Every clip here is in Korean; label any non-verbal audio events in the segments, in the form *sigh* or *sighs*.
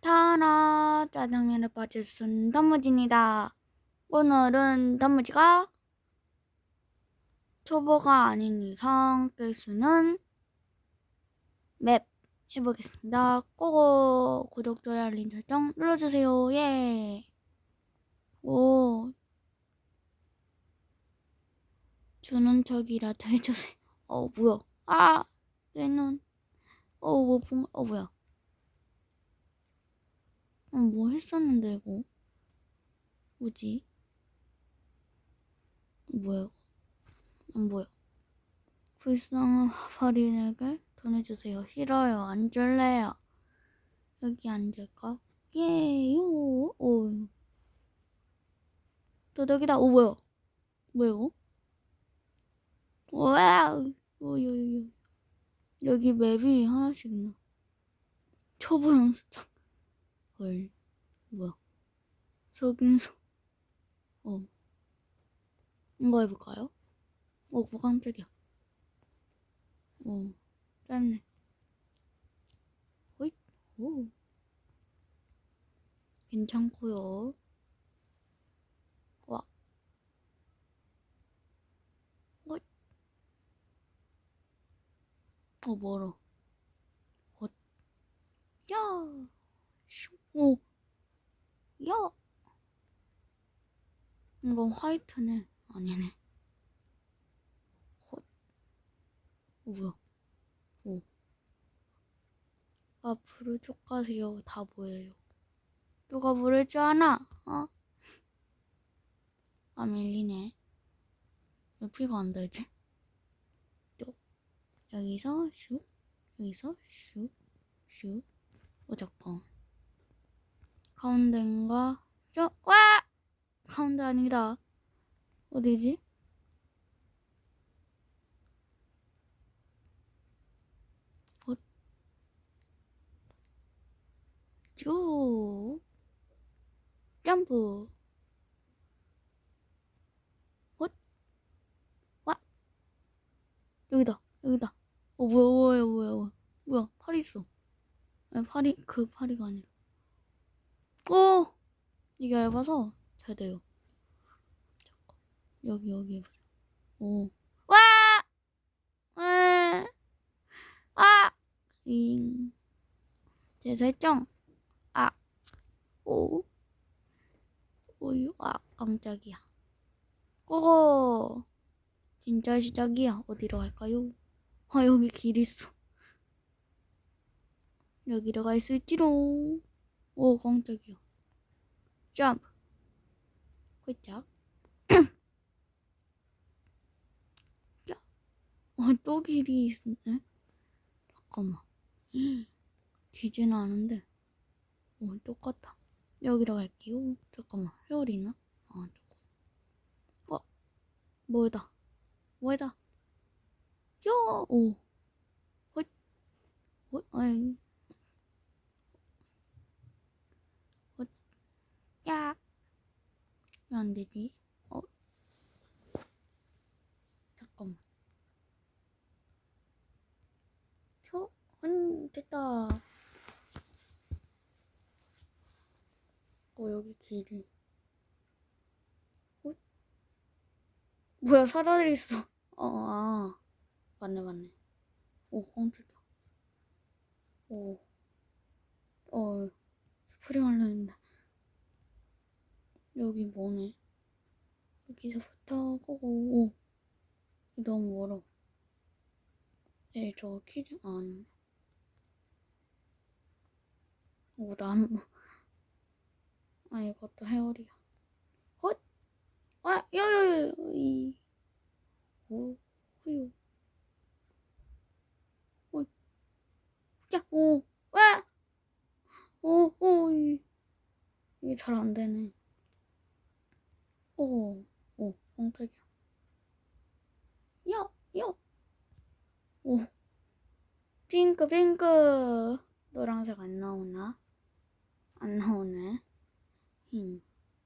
타나 짜장면에 빠질 순 단무지입니다. 오늘은 단무지가 초보가 아닌 이상 깰 수는 맵 해보겠습니다. 꼭 구독, 좋아요, 알림 설정 눌러주세요. 예. 오. 주는 척이라도 해주세요. 어, 뭐야. 아! 내 눈. 어, 뭐, 본, 어, 뭐야. 어, 뭐 했었는데, 이거. 뭐지? 뭐야, 이거. 안 보여. 불쌍한 화파리에게 돈해주세요. 싫어요. 안 줄래요. 여기 앉을까? 예, 요, 오. 도덕이다. 오, 뭐야. 뭐야, 이거? 와우. 오, 요, 요, 요. 여기 맵이 하나씩 있나? 초보 연습장. 헐. 뭐야. 속인수. 어. 이거 해볼까요? 어, 뭐 깜짝이야. 어, 짧네. 호잇, 오. 괜찮고요. 와. 호잇. 어, 멀어. 헛. 야. 슈. 오. 야. 이건 화이트네. 아니네. 헛. 어, 뭐야. 오. 앞으로 쭉 가세요. 다 보여요. 누가 부를 줄 아나? 어? 아, 밀리네. 왜 피가 안 되지? 또. 여기서 슉. 여기서 슉. 슉. 어, 잠깐. 가운데인가? 저, 와! 가운데 아니다. 어디지? 어? 쭉. 점프. 헛. 와. 여기다. 여기다. 어, 뭐야, 뭐야, 뭐야, 뭐야. 뭐야, 팔이 있어. 아니, 팔이, 그 팔이가 아니라. 오! 이게 얇아서 잘 돼요. 여기, 여기. 오. 와! 에! 아! 잉. 제 설정. 아. 오. 오유. 아, 깜짝이야. 고고. 진짜 시작이야. 어디로 갈까요? 아, 여기 길 있어. 여기로 갈 수 있지롱. 오, 깜짝이야. 점프. 홀짝. 야. 어, 또 길이 있네. 잠깐만. *gasps* 기지는 않은데. 어, 똑같다. 여기로 갈게요. 잠깐만. 회오리 있나? 아, 조금. 어, 뭐다. 뭐다. 야, 오. 헛. 헛, 아이. 헛. 야. 되지? 어. 잠깐만. 표, 한, 됐다. 어, 여기 길이. 어? 뭐야, 사다리 있어. *laughs* 어, 아. 맞네, 맞네. 오, 깜짝이야. 오. 어, 스프링 하려는데. 여기 뭐네. 여기서부터 고고. 오. 너무 멀어. 네, 저 키즈, 아, 아니. 오, 나무. 아, 이것도 헤어리야. 헛! 아, 야, 야, 야, 이. 오, 호요. 오, 야, 오, 와! 오, 오, 이. 이게 잘 안 되네. 오, 오, 깜짝이야. 야, 야. 오. 핑크. 노란색 안 나오나? 안 나오네. 흰,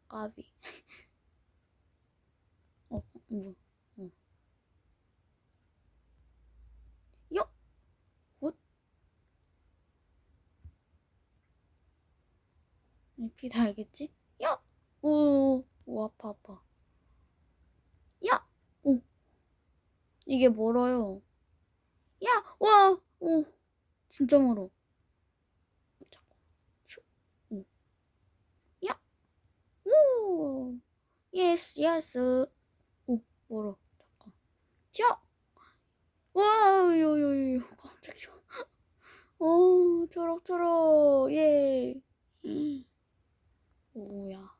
까비. *laughs* 어, 뭐, 어. 요! 헛! 피 달겠지? 야! 오, 오, 아파, 아파. 야! 오. 이게 멀어요. 야! 와! 오. 진짜 멀어. 야! 오! 예스, 예스. 오, 멀어. 잠깐. 야! 와, 요, 요, 요, 깜짝이야. 오, 초록초록. 예. 오야.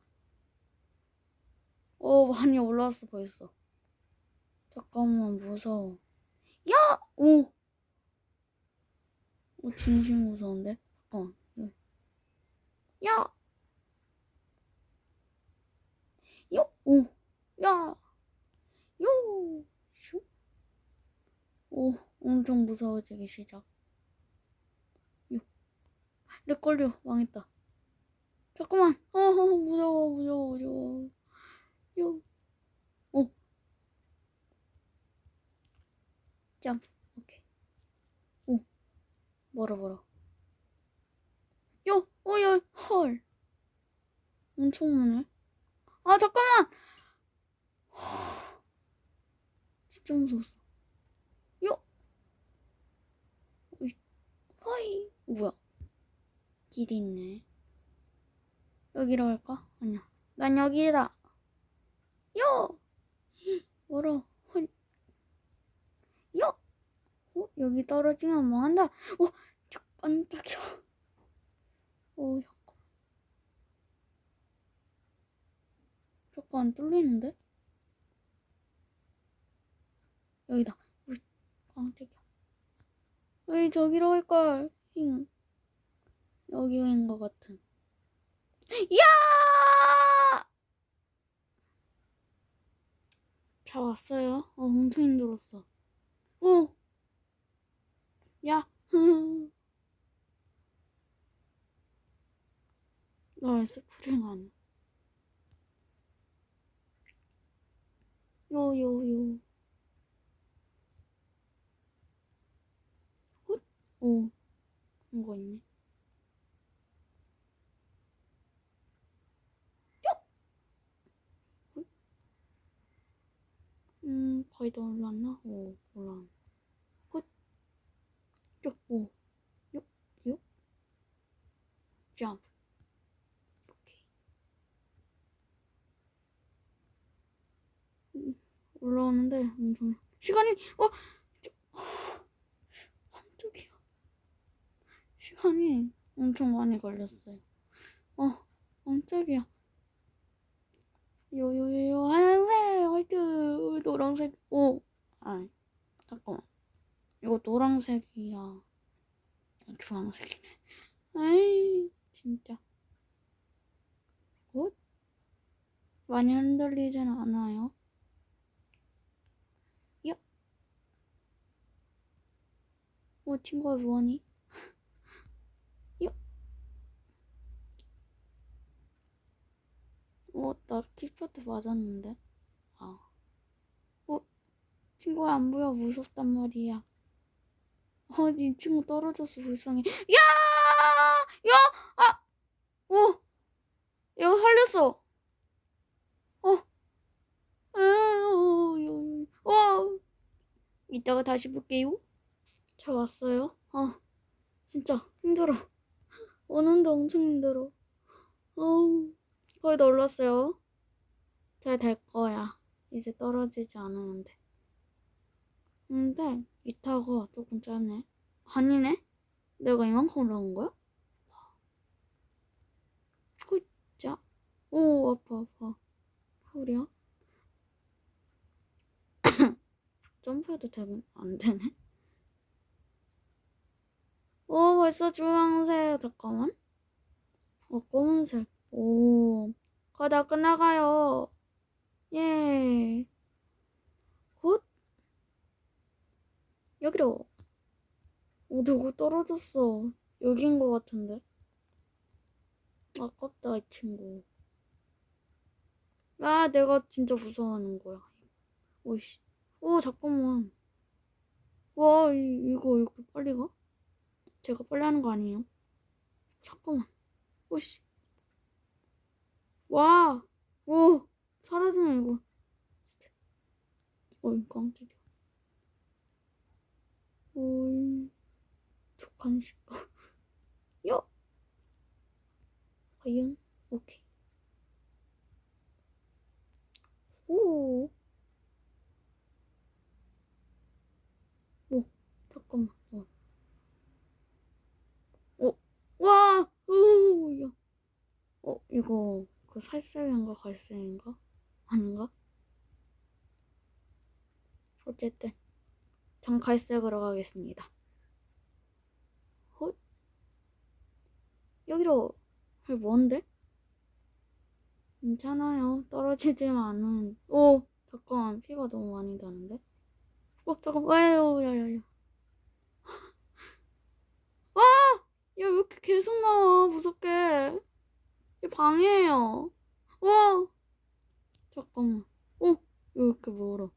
오, 많이 올라왔어, 벌써. 잠깐만, 무서워. 야! 오! 오, 진심 무서운데? 잠깐만. 야! 요! 오! 야! 요! 슈! 오, 엄청 무서워지기 시작. 요. 내 걸려, 망했다. 잠깐만. 어, 어, 무서워, 무서워, 무서워. 요. 오. 점. 멀어, 멀어. 요, 어, 야, 헐. 엄청 많네. 아, 잠깐만! *sighs* 진짜 무서웠어. 요! 허이. 뭐야? 길이 있네. 여기로 갈까? 아니야. 난 여기다. 요! *gasps* 멀어. 헐. 요! 어? 여기 떨어지면 망한다. 어? 저 깜짝이야. 어, 잠깐. 잠깐 안 뚫리는데? 여기다. 우, 깜짝이야. 왜 저기로 갈걸? 힝. 여기인 것 같은. 야! 자 왔어요. 어, 엄청 힘들었어. 오, 야, 나왜 스프링 안? 요요요. 훗, 오, 이거 있네. 음, 거의 다 올랐나? 오, 올랐네. 굿. 요, 오. 요, 요. 점프. 오케이. 음, 올라오는데 엄청 시간이 어? 저, 깜짝이야. 시간이 엄청 많이 걸렸어요. 어, 깜짝이야. 요요요요 하얀색 화이트 노란색 오아 잠깐만. 이거 노란색이야. 주황색이네. 아이 진짜. 굿. 많이 흔들리진 않아요 오 친구야 뭐하니 어, 나 키퍼드 맞았는데. 아. 어, 친구야 안 보여. 무섭단 말이야. 어, 네 친구 떨어졌어. 불쌍해. 야! 야! 아! 오! 얘가 살렸어. 어. 어, 어. 이따가 다시 볼게요. 자, 왔어요. 아, 진짜 힘들어. 오는데 엄청 힘들어. 어우. 거의 다 올랐어요. 잘 될 거야. 이제 떨어지지 않으는데. 근데 이 타가 조금 짧네. 아니네? 내가 이만큼 올라온 거야? 호이자. 오 아파 아파. 허리야? *coughs* 점프해도 되면 안 되네. 오 벌써 주황색 잠깐만. 어 검은색. 오, 거의 다 끝나가요. 예. 굿. 여기로. 오, 누구 떨어졌어. 여긴 것 같은데. 아깝다, 이 친구. 아, 내가 진짜 무서워하는 거야. 오이씨. 오, 잠깐만. 와, 이, 이거, 이거 빨리 가? 제가 빨리 하는 거 아니에요? 잠깐만. 오씨. 와, 오, 사라지면 이거. 진짜. 어이, 깜짝이야. 어이, 족한 시가. 야! 과연? 오케이. 오. 오, 잠깐만. 어. 어, 와! 오, 야. 어, 이거, 그 살색인가 갈색인가? 아닌가? 어쨌든, 전 갈색으로 가겠습니다. 헛? 여기로, 뭔데? 괜찮아요. 떨어지지만 않은. 오, 잠깐, 피가 너무 많이 나는데? 어, 잠깐, 와요, 야, 야, 야. 와! 야, 왜 이렇게 계속 나와, 무섭게. 이 방해해요. 와! 잠깐만. 어, 왜 이렇게 멀어?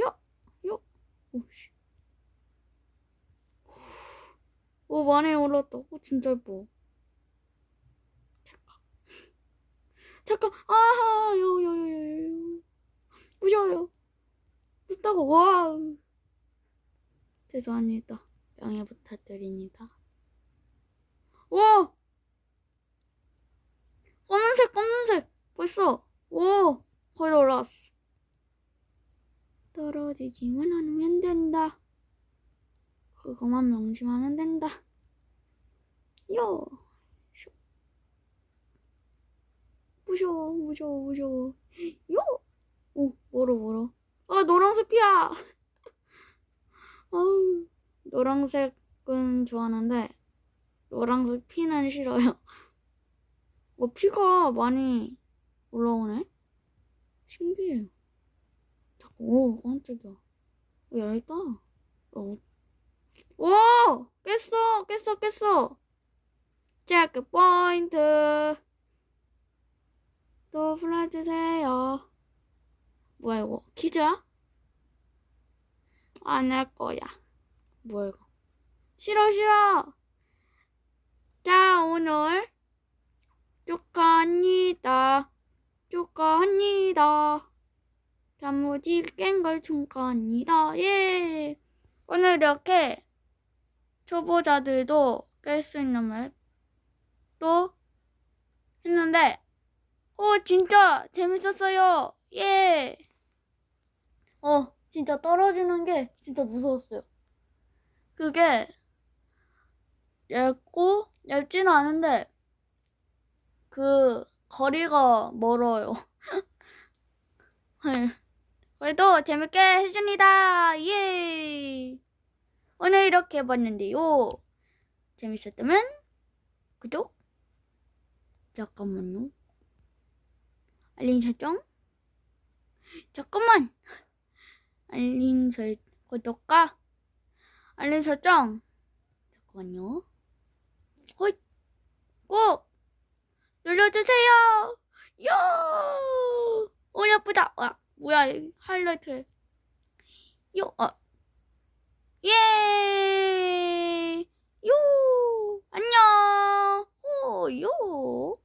야! 야! 오씨. 오, 많이 올랐다. 오, 진짜 예뻐. 잠깐. 잠깐. 아하, 요, 요, 요, 요, 요. 무서워요. 무섭다고, 와. 죄송합니다. 양해 부탁드립니다. 와! 검은색, 검은색! 벌써! 오! 거의 다 올라왔어. 떨어지지만 않으면 된다. 그것만 명심하면 된다. 요! 쇼. 무서워, 무서워, 무서워. 요! 오, 멀어, 멀어. 아, 노란색 피야! *laughs* 아우, 노란색은 좋아하는데, 노란색 피는 싫어요. 뭐 *laughs* 피가 많이 올라오네? 신기해요. 자꾸, 오, 깜짝이야. 어, 얇다. 어. 오! 깼어! 깼어! 깼어! 체크 포인트! 또 불러주세요. 뭐야, 이거? 퀴즈야? 안 할 거야. 뭐야, 이거? 싫어, 싫어! 자, 오늘 축하합니다. 축하합니다. 단무지 깬 걸 축하합니다. 예! 오늘 이렇게 초보자들도 깰 수 있는 맵도 했는데, 오, 진짜 재밌었어요. 예! 어, 진짜 떨어지는 게 진짜 무서웠어요. 그게 얇고, 얇지는 않은데, 그, 거리가 멀어요. 네. 그래도 재밌게 했습니다. 예! 오늘 이렇게 해봤는데요. 재밌었다면, 구독? 잠깐만요. 알림 설정? 잠깐만! 알림 설, 구독과 알림 설정. 잠깐만요. 헛! 꼭! 눌러주세요! 요! 오, 예쁘다! 와, 뭐야, 이 하이라이트. 요, 어. 예! 요! 안녕! 오, 요!